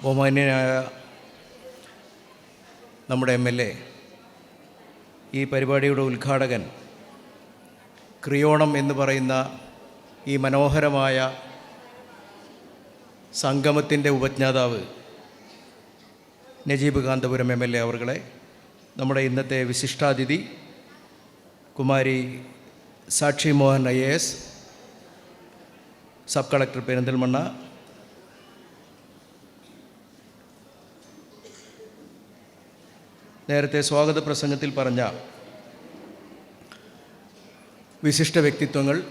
ബഹുമാന്യനായ നമ്മുടെ M L A ഈ പരിപാടിയുടെ ഉദ്ഘാടകൻ ക്രിയോണം എന്ന് പറയുന്ന ഈ മനോഹരമായ സംഗമത്തിന്റെ ഉപജ്ഞാതാവ് Najeeb Kanthapuram M L A അവർകളെ നമ്മുടെ ഇന്നത്തെ വിശിഷ്ടാതിഥി Kumari Sakshi Mohan I A S sub collector Perinthalmanna നേരത്തെ സ്വാഗത പ്രസംഗത്തിൽ പറഞ്ഞ വിശിഷ്ട വ്യക്തിത്വങ്ങൾ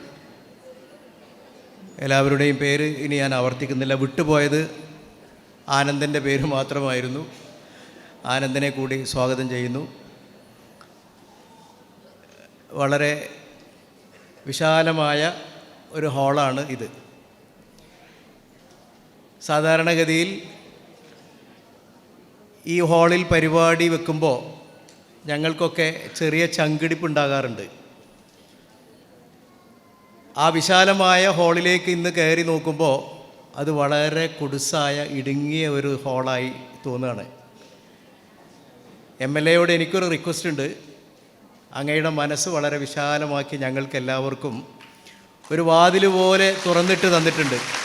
എല്ലാവരുടെയും പേര് ഇനി ഞാൻ ആവർത്തിക്കുന്നില്ല. വിട്ടുപോയത് ആനന്ദന്റെ പേര് മാത്രമായിരുന്നു. ആനന്ദനെ കൂടി സ്വാഗതം ചെയ്യുന്നു. വളരെ വിശാലമായ ഒരു ഹാളാണ് ഇത്. സാധാരണഗതിയിൽ ഈ ഹാളിൽ പരിപാടി വെക്കുമ്പോൾ ഞങ്ങൾക്കൊക്കെ ചെറിയ ചങ്കിടിപ്പ് ഉണ്ടാകാറുണ്ട് ആ വിശാലമായ ഹാളിലേക്ക് ഇന്ന് കയറി നോക്കുമ്പോൾ അത് വളരെ കുടുസായ ഇടുങ്ങിയ ഒരു ഹാളായി തോന്നുകയാണ്. എം എൽ എയോട് എനിക്കൊരു റിക്വസ്റ്റ് ഉണ്ട്. അങ്ങയുടെ മനസ്സ് വളരെ വിശാലമാക്കി ഞങ്ങൾക്ക് എല്ലാവർക്കും ഒരു വാതിൽ പോലെ തുറന്നിട്ട് തന്നിട്ടുണ്ട്.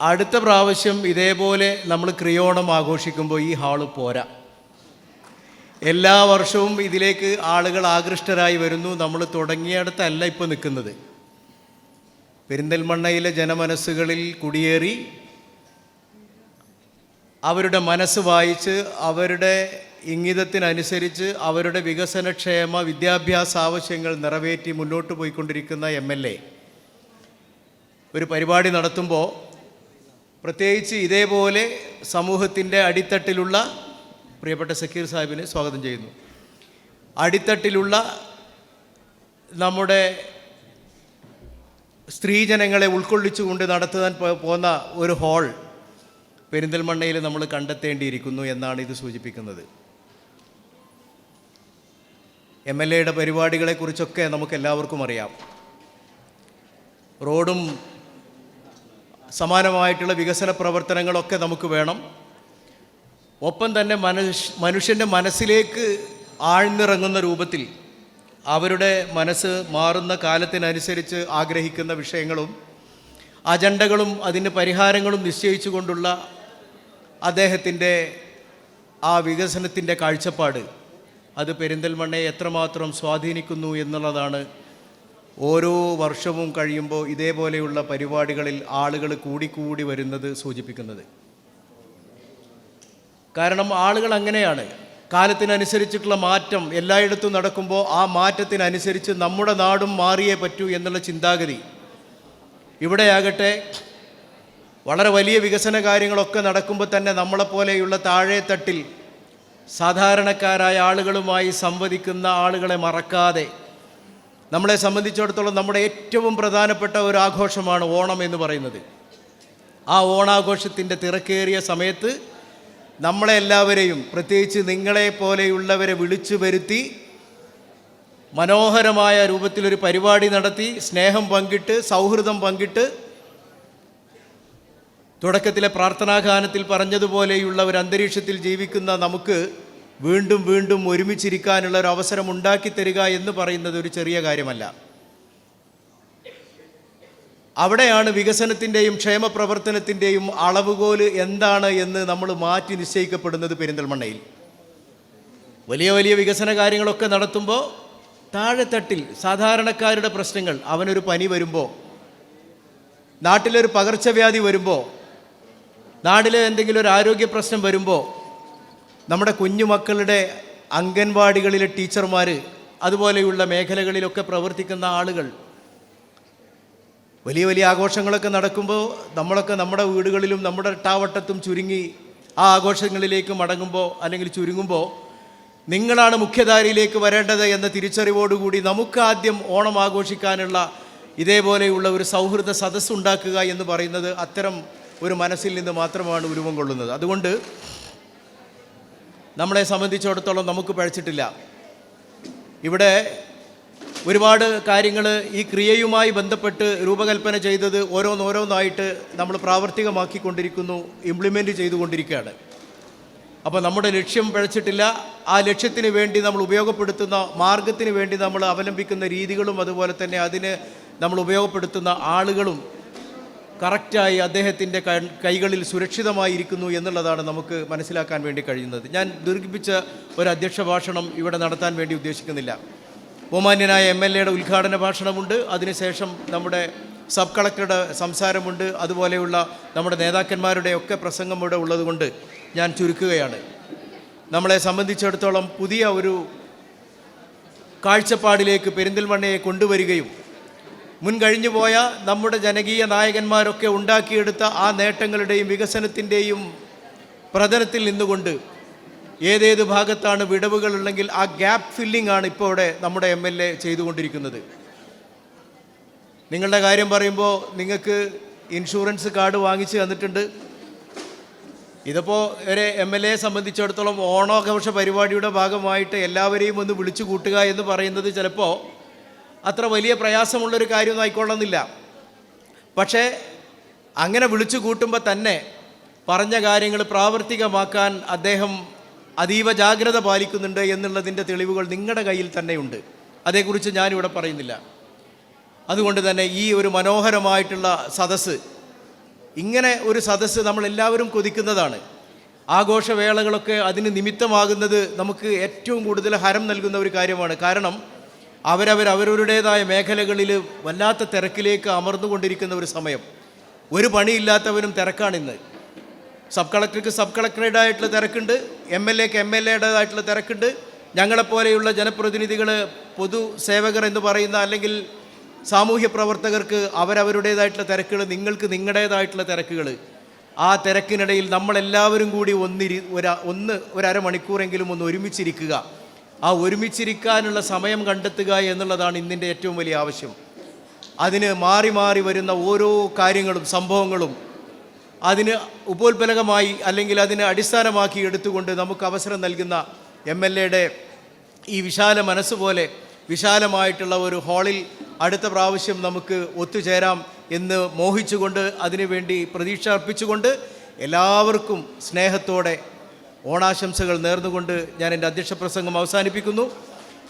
അടുത്ത പ്രാവശ്യം ഇതേപോലെ നമ്മൾ ക്രിയോണം ആഘോഷിക്കുമ്പോൾ ഈ ഹാൾ പോരാ. എല്ലാ വർഷവും ഇതിലേക്ക് ആളുകൾ ആകൃഷ്ടരായി വരുന്നു. നമ്മൾ തുടങ്ങിയടത്തല്ല ഇപ്പോൾ നിൽക്കുന്നത്. പെരിന്തൽമണ്ണയിലെ ജനമനസ്സുകളിൽ കുടിയേറി അവരുടെ മനസ്സ് വായിച്ച് അവരുടെ ഇംഗിതത്തിനനുസരിച്ച് അവരുടെ വികസനക്ഷേമ വിദ്യാഭ്യാസ ആവശ്യങ്ങൾ നിറവേറ്റി മുന്നോട്ട് പോയിക്കൊണ്ടിരിക്കുന്ന എം. ഒരു പരിപാടി നടത്തുമ്പോൾ പ്രത്യേകിച്ച് ഇതേപോലെ സമൂഹത്തിന്റെ അടിത്തട്ടിലുള്ള പ്രിയപ്പെട്ട സക്കീർ സാഹിബിനെ സ്വാഗതം ചെയ്യുന്നു. അടിത്തട്ടിലുള്ള നമ്മുടെ സ്ത്രീജനങ്ങളെ ഉൾക്കൊള്ളിച്ചുകൊണ്ട് നടത്താൻ പോന്ന ഒരു ഹാൾ പെരിന്തൽമണ്ണയിൽ നമ്മൾ കണ്ടെത്തേണ്ടിയിരിക്കുന്നു എന്നാണ് ഇത് സൂചിപ്പിക്കുന്നത്. എം എൽ എയുടെ പരിപാടികളെക്കുറിച്ചൊക്കെ നമുക്കെല്ലാവർക്കും അറിയാം. റോഡും സമാനമായിട്ടുള്ള വികസന പ്രവർത്തനങ്ങളൊക്കെ നമുക്ക് വേണം. ഒപ്പം തന്നെ മനുഷ്യ മനുഷ്യന്റെ മനസ്സിലേക്ക് ആഴ്ന്നിറങ്ങുന്ന രൂപത്തിൽ അവരുടെ മനസ്സ് മാറുന്ന കാലത്തിനനുസരിച്ച് ആഗ്രഹിക്കുന്ന വിഷയങ്ങളും അജണ്ടകളും അതിന്റെ പരിഹാരങ്ങളും നിശ്ചയിച്ചുകൊണ്ടുള്ള അദ്ദേഹത്തിന്റെ ആ വികസനത്തിന്റെ കാഴ്ചപ്പാട് അത് പെരിന്തൽമണ്ണയെ എത്രമാത്രം സ്വാധീനിക്കുന്നു എന്നുള്ളതാണ് ഓരോ വർഷവും കഴിയുമ്പോൾ ഇതേപോലെയുള്ള പരിപാടികളിൽ ആളുകൾ കൂടിക്കൂടി വരുന്നത് സൂചിപ്പിക്കുന്നത്. കാരണം ആളുകൾ അങ്ങനെയാണ്. കാലത്തിനനുസരിച്ചിട്ടുള്ള മാറ്റം എല്ലായിടത്തും നടക്കുമ്പോൾ ആ മാറ്റത്തിനനുസരിച്ച് നമ്മുടെ നാടും മാറിയേ പറ്റൂ എന്നുള്ള ചിന്താഗതി. ഇവിടെയാകട്ടെ വളരെ വലിയ വികസന കാര്യങ്ങളൊക്കെ നടക്കുമ്പോൾ തന്നെ നമ്മളെപ്പോലെയുള്ള താഴേത്തട്ടിൽ സാധാരണക്കാരായ ആളുകളുമായി സംവദിക്കുന്ന ആളുകളെ മറക്കാതെ നമ്മളെ സംബന്ധിച്ചിടത്തോളം നമ്മുടെ ഏറ്റവും പ്രധാനപ്പെട്ട ഒരു ആഘോഷമാണ് ഓണം എന്ന് പറയുന്നത്. ആ ഓണാഘോഷത്തിന്റെ തിരക്കേറിയ സമയത്ത് നമ്മളെ എല്ലാവരെയും പ്രത്യേകിച്ച് നിങ്ങളെ പോലെയുള്ളവരെ വിളിച്ചു വരുത്തി മനോഹരമായ രൂപത്തിലൊരു പരിപാടി നടത്തി സ്നേഹം പങ്കിട്ട് സൗഹൃദം പങ്കിട്ട് തുടക്കത്തിലെ പ്രാർത്ഥനാഗാനത്തിൽ പറഞ്ഞതുപോലെയുള്ള ഒരു അന്തരീക്ഷത്തിൽ ജീവിക്കുന്ന നമുക്ക് വീണ്ടും വീണ്ടും ഒരുമിച്ചിരിക്കാനുള്ള ഒരു അവസരം ഉണ്ടാക്കി തരിക എന്ന് പറയുന്നത് ഒരു ചെറിയ കാര്യമല്ല. അവിടെയാണ് വികസനത്തിന്റെയും ക്ഷേമ പ്രവർത്തനത്തിന്റെയും അളവുകോൽ എന്താണ് എന്ന് നമ്മൾ മാറ്റി നിശ്ചയിക്കപ്പെടുന്നത് പെരിന്തൽമണ്ണയിൽ. വലിയ വലിയ വികസന കാര്യങ്ങളൊക്കെ നടത്തുമ്പോൾ താഴെത്തട്ടിൽ സാധാരണക്കാരുടെ പ്രശ്നങ്ങൾ അവനൊരു പനി വരുമ്പോൾ നാട്ടിലൊരു പകർച്ചവ്യാധി വരുമ്പോൾ നാട്ടിലെ എന്തെങ്കിലും ഒരു ആരോഗ്യ പ്രശ്നം വരുമ്പോൾ നമ്മുടെ കുഞ്ഞുമക്കളുടെ അംഗൻവാടികളിലെ ടീച്ചർമാർ അതുപോലെയുള്ള മേഖലകളിലൊക്കെ പ്രവർത്തിക്കുന്ന ആളുകൾ വലിയ വലിയ ആഘോഷങ്ങളൊക്കെ നടക്കുമ്പോൾ നമ്മളൊക്കെ നമ്മുടെ വീടുകളിലും നമ്മുടെ ടാവട്ടത്തും ചുരുങ്ങി ആ ആഘോഷങ്ങളിലേക്ക് മടങ്ങുമ്പോൾ അല്ലെങ്കിൽ ചുരുങ്ങുമ്പോൾ നിങ്ങളാണ് മുഖ്യധാരയിലേക്ക് വരേണ്ടത് എന്ന തിരിച്ചറിവോടുകൂടി നമുക്ക് ആദ്യം ഓണം ആഘോഷിക്കാനുള്ള ഇതേപോലെയുള്ള ഒരു സൗഹൃദ സദസ്സുണ്ടാക്കുക എന്ന് പറയുന്നത് അത്തരം ഒരു മനസ്സിൽ നിന്ന് മാത്രമാണ് ഉരുവം കൊള്ളുന്നത്. അതുകൊണ്ട് നമ്മളെ സംബന്ധിച്ചിടത്തോളം നമുക്ക് പഴച്ചിട്ടില്ല. ഇവിടെ ഒരുപാട് കാര്യങ്ങൾ ഈ ക്രിയയുമായി ബന്ധപ്പെട്ട് രൂപകൽപ്പന ചെയ്തത് ഓരോന്നോരോന്നായിട്ട് നമ്മൾ പ്രാവർത്തികമാക്കിക്കൊണ്ടിരിക്കുന്നു ഇംപ്ലിമെന്റ് ചെയ്തുകൊണ്ടിരിക്കുകയാണ്. അപ്പോൾ നമ്മുടെ ലക്ഷ്യം പിഴച്ചിട്ടില്ല. ആ ലക്ഷ്യത്തിന് വേണ്ടി നമ്മൾ ഉപയോഗപ്പെടുത്തുന്ന മാർഗത്തിന് വേണ്ടി നമ്മൾ അവലംബിക്കുന്ന രീതികളും അതുപോലെ തന്നെ അതിന് നമ്മൾ ഉപയോഗപ്പെടുത്തുന്ന ആളുകളും കറക്റ്റായി അദ്ദേഹത്തിന്റെ കൈകളിൽ സുരക്ഷിതമായിരിക്കുന്നു എന്നുള്ളതാണ് നമുക്ക് മനസ്സിലാക്കാൻ വേണ്ടി കഴിയുന്നത്. ഞാൻ ദീർഘിപ്പിച്ച ഒരു അധ്യക്ഷ ഭാഷണം ഇവിടെ നടത്താൻ വേണ്ടി ഉദ്ദേശിക്കുന്നില്ല. ബഹുമാന്യനായ എം എൽ എയുടെ ഉദ്ഘാടന ഭാഷണമുണ്ട്. അതിനുശേഷം നമ്മുടെ സബ് കളക്ടറുടെ സംസാരമുണ്ട്. അതുപോലെയുള്ള നമ്മുടെ നേതാക്കന്മാരുടെ ഒക്കെ പ്രസംഗം ഇവിടെ ഉള്ളതുകൊണ്ട് ഞാൻ ചുരുക്കുകയാണ്. നമ്മളെ സംബന്ധിച്ചിടത്തോളം പുതിയ ഒരു കാഴ്ചപ്പാടിലേക്ക് പെരിന്തൽമണ്ണയെ കൊണ്ടുവരികയും മുൻ കഴിഞ്ഞു പോയ നമ്മുടെ ജനകീയ നായകന്മാരൊക്കെ ഉണ്ടാക്കിയെടുത്ത ആ നേട്ടങ്ങളുടെയും വികസനത്തിന്റെയും പ്രതലത്തിൽ നിന്നുകൊണ്ട് ഏതേത് ഭാഗത്താണ് വിടവുകളുണ്ടെങ്കിൽ ആ ഗ്യാപ്പ് ഫില്ലിംഗ് ആണ് ഇപ്പോൾ ഇവിടെ നമ്മുടെ എം എൽ എ ചെയ്തുകൊണ്ടിരിക്കുന്നത്. നിങ്ങളുടെ കാര്യം പറയുമ്പോൾ നിങ്ങൾക്ക് ഇൻഷുറൻസ് കാർഡ് വാങ്ങിച്ച് തന്നിട്ടുണ്ട്. ഇതിപ്പോൾ ഒരു എം എൽ എയെ സംബന്ധിച്ചിടത്തോളം ഓണാഘോഷ പരിപാടിയുടെ ഭാഗമായിട്ട് എല്ലാവരെയും ഒന്ന് വിളിച്ചു കൂട്ടുക എന്ന് പറയുന്നത് ചിലപ്പോൾ അത്ര വലിയ പ്രയാസമുള്ളൊരു കാര്യമൊന്നും ആയിക്കൊള്ളുന്നില്ല. പക്ഷേ അങ്ങനെ വിളിച്ചു കൂട്ടുമ്പോൾ തന്നെ പറഞ്ഞ കാര്യങ്ങൾ പ്രാവർത്തികമാക്കാൻ അദ്ദേഹം അതീവ ജാഗ്രത പാലിക്കുന്നുണ്ട് എന്നുള്ളതിന്റെ തെളിവുകൾ നിങ്ങളുടെ കയ്യിൽ തന്നെയുണ്ട്. അതേക്കുറിച്ച് ഞാനിവിടെ പറയുന്നില്ല. അതുകൊണ്ട് തന്നെ ഈ ഒരു മനോഹരമായിട്ടുള്ള സദസ്സ് ഇങ്ങനെ ഒരു സദസ്സ് നമ്മളെല്ലാവരും കൊതിക്കുന്നതാണ്. ആഘോഷവേളകളൊക്കെ അതിന് നിമിത്തമാകുന്നത് നമുക്ക് ഏറ്റവും കൂടുതൽ ഹരം നൽകുന്ന ഒരു കാര്യമാണ്. കാരണം അവരവർ അവരവരുടേതായ മേഖലകളിൽ വല്ലാത്ത തിരക്കിലേക്ക് അമർന്നുകൊണ്ടിരിക്കുന്ന ഒരു സമയം. ഒരു പണിയില്ലാത്തവരും തിരക്കാണിന്ന് സബ് കളക്ടർക്ക് സബ് കളക്ടറേറ്റ് ആയിട്ടുള്ള തിരക്കുണ്ട് എം എൽ എക്ക് എം എൽ എയുടേതായിട്ടുള്ള തിരക്കുണ്ട്. ഞങ്ങളെപ്പോലെയുള്ള ജനപ്രതിനിധികൾ പൊതുസേവകർ എന്ന് പറയുന്ന അല്ലെങ്കിൽ സാമൂഹ്യ പ്രവർത്തകർക്ക് അവരവരുടേതായിട്ടുള്ള തിരക്കുകൾ നിങ്ങൾക്ക് നിങ്ങളുടേതായിട്ടുള്ള തിരക്കുകൾ ആ തിരക്കിനിടയിൽ നമ്മളെല്ലാവരും കൂടി ഒന്നിരി ഒരു ഒന്ന് ഒരമണിക്കൂറെങ്കിലും ഒന്ന് ഒരുമിച്ചിരിക്കുക. ആ ഒരുമിച്ചിരിക്കാനുള്ള സമയം കണ്ടെത്തുക എന്നുള്ളതാണ് ഇന്നിന്റെ ഏറ്റവും വലിയ ആവശ്യം. അതിന് മാറി മാറി വരുന്ന ഓരോ കാര്യങ്ങളും സംഭവങ്ങളും അതിന് ഉപോത്പലകമായി അല്ലെങ്കിൽ അതിനെ അടിസ്ഥാനമാക്കി എടുത്തുകൊണ്ട് നമുക്ക് അവസരം നൽകുന്ന എം എൽ എയുടെ ഈ വിശാല മനസ്സുപോലെ വിശാലമായിട്ടുള്ള ഒരു ഹാളിൽ അടുത്ത പ്രാവശ്യം നമുക്ക് ഒത്തുചേരാം എന്ന് മോഹിച്ചുകൊണ്ട് അതിനുവേണ്ടി പ്രതീക്ഷ അർപ്പിച്ചുകൊണ്ട് എല്ലാവർക്കും സ്നേഹത്തോടെ ഓണാശംസകൾ നേർന്നുകൊണ്ട് ഞാൻ എന്റെ അധ്യക്ഷ പ്രസംഗം അവസാനിപ്പിക്കുന്നു.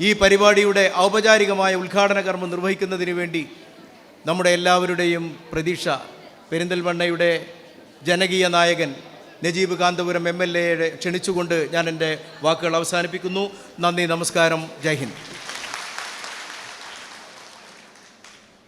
ഈ പരിപാടിയുടെ ഔപചാരികമായ ഉദ്ഘാടന കർമ്മം നിർവഹിക്കുന്നതിന് വേണ്ടി നമ്മുടെ എല്ലാവരുടെയും പ്രതീക്ഷ പെരിന്തൽമണ്ണയുടെ ജനകീയ നായകൻ നജീബ് കാന്തപുരം എം എൽ എയുടെ ക്ഷണിച്ചുകൊണ്ട് ഞാൻ എന്റെ വാക്കുകൾ അവസാനിപ്പിക്കുന്നു. നന്ദി നമസ്കാരം ജയ് ഹിന്ദ്.